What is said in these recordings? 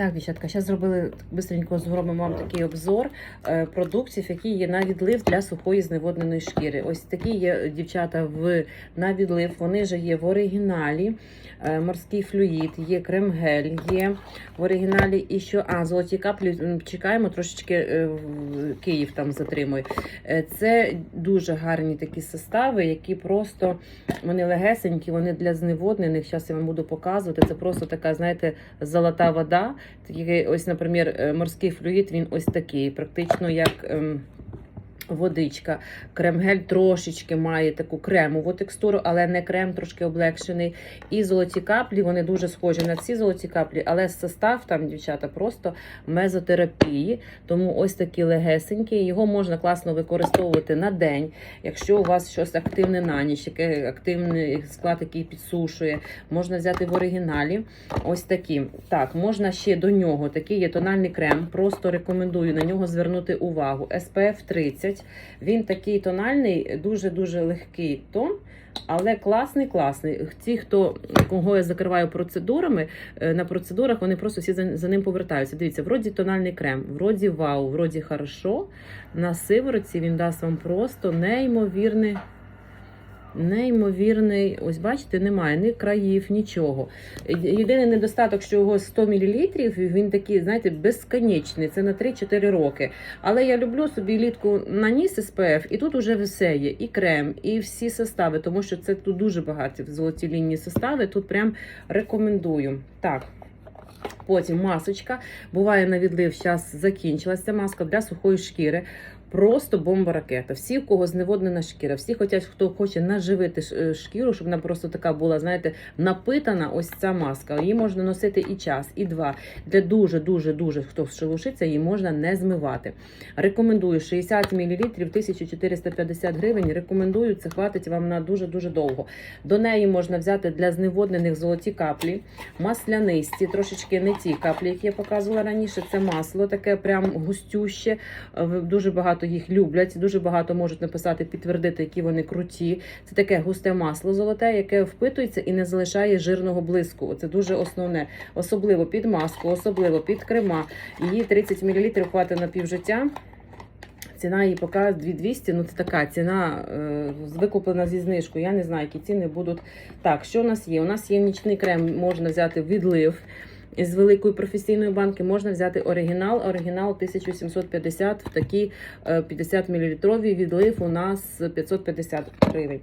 Так, дівчатка, зараз зробили бистренько зробимо вам такий обзор е, продуктів, які є на відлив для сухої зневодненої шкіри. Ось такі є дівчата в на відлив. Вони же є в оригіналі. Е, морський флюїд, є крем-гель, є в оригіналі і що. А, золоті каплі чекаємо, трошечки е, Київ там затримує. Це дуже гарні такі состави, які просто вони легесенькі, вони для зневоднених. Зараз я вам буду показувати. Це просто така, знаєте, золота вода. Такий, ось, наприклад, е, морський флюїд, він ось такий, практично як. Водичка, крем-гель трошечки має таку кремову текстуру, але не крем, трошки облегшений. І золоті каплі, вони дуже схожі на ці золоті каплі, але состав там, дівчата, просто мезотерапії. Тому ось такі легесенькі. Його можна класно використовувати на день. Якщо у вас щось активне на ніч, яке активний склад, який підсушує, можна взяти в оригіналі. Ось такі. Так, можна ще до нього. Такий є тональний крем. Просто рекомендую на нього звернути увагу. SPF 30. Він такий тональний, дуже-дуже легкий тон. Але класний, класний. Ті, хто кого я закриваю процедурами, е, на процедурах вони просто всі за, за ним повертаються. Дивіться, вроді тональний крем, вроді вау, вроді хорошо. На сиворотці він дасть вам просто неймовірний. Неймовірний, ось бачите, немає ні країв, нічого. Єдиний недостаток, що його 100 мл, він такий, знаєте, безконечний. Це на 3-4 роки. Але я люблю собі літку наніс SPF, і тут уже все є. І крем, і всі состави, тому що це тут дуже багаті золоті лінії состави. Тут прям рекомендую. Так. Потім масочка. Буває на відлив, зараз закінчилася маска для сухої шкіри. Просто бомба ракета. Всі, у кого зневоднена шкіра, всі хочуть, хто хоче наживити е, шкіру, щоб вона просто така була, знаєте, напитана. Ось ця маска. Її можна носити і час, і два. Для дуже, дуже, хто шелушиться, її можна не змивати. Рекомендую 60 мл, 1450 гривень. Рекомендую, це хватить вам на дуже дуже довго. До неї можна взяти для зневоднених золоті каплі, маслянисті, трошечки не ті каплі, які я показувала раніше. Це масло таке прям густюще. Е, Дуже багато їх люблять. Дуже багато можуть написати, підтвердити, які вони круті. Це таке густе масло золоте, яке впитується і не залишає жирного блиску. Це дуже основне, особливо під маску, особливо під крема. Її 30 мл хватить на півжиття. Ціна її поки 2200, ну це така ціна е, викуплена зі знижкою. Я не знаю, які ціни будуть. Так, що у нас є? У нас є нічний крем, можна взяти відлив. З великої професійної банки можна взяти оригінал. Оригінал 1750 в такі е, 50 мл відлив у нас 550 гривень.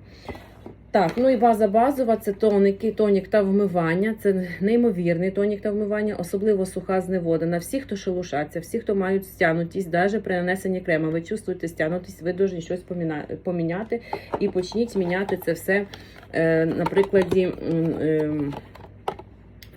Так, ну і база базова це тоники, тонік та вмивання. Це неймовірний тонік та вмивання, особливо суха зневодена. Всі, хто шелушаться, всі, хто мають стянутість, навіть при нанесенні крема, ви чувствуєте стянутість, ви повинні щось поміняти і почніть міняти це все е, на прикладі.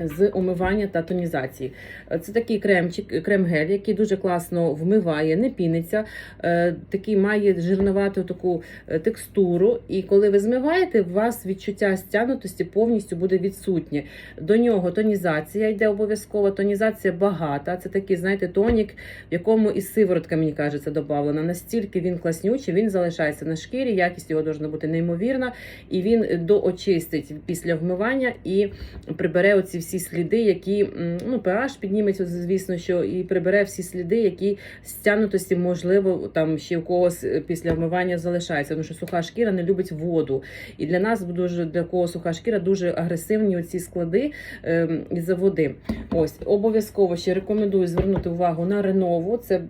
З умивання та тонізації. Е, Це такий кремчик, крем-гель, який дуже класно вмиває, не піниться, е, такий має жирновату таку е, текстуру. І коли ви змиваєте, у вас відчуття стянутості повністю буде відсутнє. До нього тонізація йде обов'язково. Тонізація багата. Це такий, знаєте, тонік, в якому і сиворотка, мені кажеться, додавлена. Настільки він класнючий, він залишається на шкірі, якість його повинна бути неймовірна, і він доочистить після вмивання і прибере оці всі сліди, які ну, pH підніметься, звісно, що і прибере всі сліди, які стянутості, можливо, там ще у когось е, після вмивання залишаються. Тому що суха шкіра не любить воду. І для нас дуже для кого суха шкіра дуже агресивні оці склади ем, із-за води. Ось обов'язково ще рекомендую звернути увагу на ренову. Це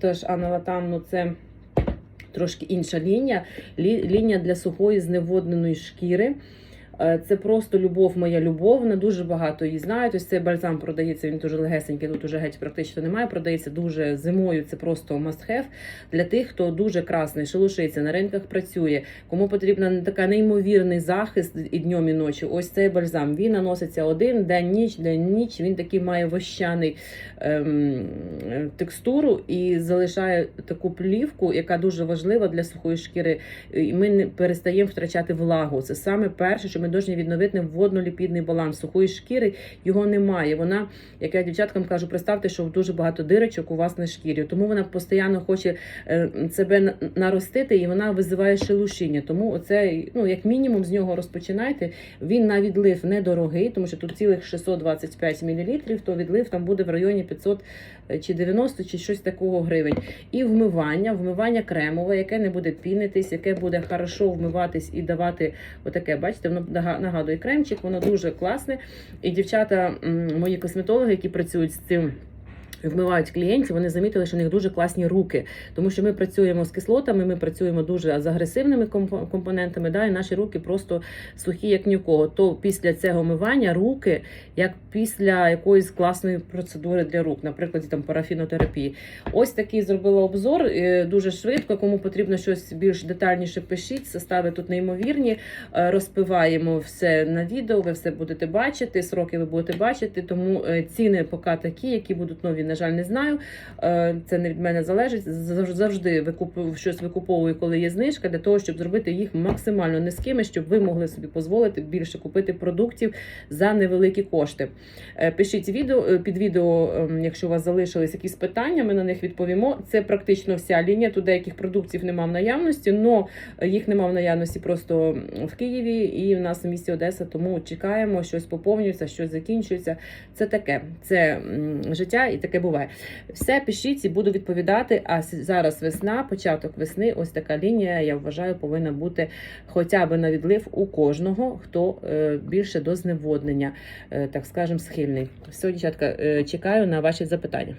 теж аналатанну, це. Трошки інша лінія, лі- лінія для сухої зневодненої шкіри. Е, Це просто любов, моя любов. Вона дуже багато її знають. Ось цей бальзам продається. Він дуже легесенький. Тут уже геть практично немає. Продається дуже зимою. Це просто must have для тих, хто дуже красний, шелушиться, на ринках працює. Кому потрібен така неймовірний захист і днем, і ночі. Ось цей бальзам. Він наноситься один день, ніч, день, ніч. Він такий має вощаний ем, текстуру і залишає таку плівку, яка дуже важлива для сухої шкіри. І ми не перестаємо втрачати влагу. Це саме перше, що ми ми повинні відновити водно-ліпідний баланс сухої шкіри. Його немає. Вона, як я дівчаткам кажу, представте, що дуже багато дирочок у вас на шкірі. Тому вона постійно хоче е, себе наростити, і вона визиває шелушіння. Тому оце, ну як мінімум, з нього розпочинайте. Він на відлив недорогий, тому що тут цілих 625 мл, то відлив там буде в районі 500 чи 90, чи щось такого гривень. І вмивання, вмивання кремове, яке не буде пінитись, яке буде хорошо вмиватись і давати отаке. Бачите, воно нага- нагадує кремчик, воно дуже класне. І дівчата, мої косметологи, які працюють з цим. Вмивають клієнтів, вони замітили, що у них дуже класні руки, тому що ми працюємо з кислотами, ми працюємо дуже з агресивними компонентами. Да, і наші руки просто сухі, як нікого. То після цього мивання руки, як після якоїсь класної процедури для рук, наприклад, там парафінотерапії. Ось такий зробила обзор е, дуже швидко. Кому потрібно щось більш детальніше, пишіть. Состави тут неймовірні. Е, Розпиваємо все на відео. Ви все будете бачити. Сроки ви будете бачити. Тому е, ціни поки такі, які будуть нові, на жаль, не знаю. Е, Це не від мене залежить. Завжди викупую щось викуповую, коли є знижка, для того, щоб зробити їх максимально низькими, щоб ви могли собі дозволити більше купити продуктів за невеликі кошти. Е, Пишіть відео е, під відео, ем, якщо у вас залишились якісь питання, ми на них відповімо. Це практично вся лінія. Тут деяких продуктів нема в наявності, але їх нема в наявності просто в Києві і в нас в місті Одеса. Тому чекаємо, щось поповнюється, щось закінчується. Це таке, це життя і таке буває. Все пишіть і буду відповідати. А зараз весна, початок весни. Ось така лінія. Я вважаю, повинна бути хоча б на відлив у кожного, хто е, більше до зневоднення, е, так скажемо, схильний. Все, дівчатка, е, чекаю на ваші запитання.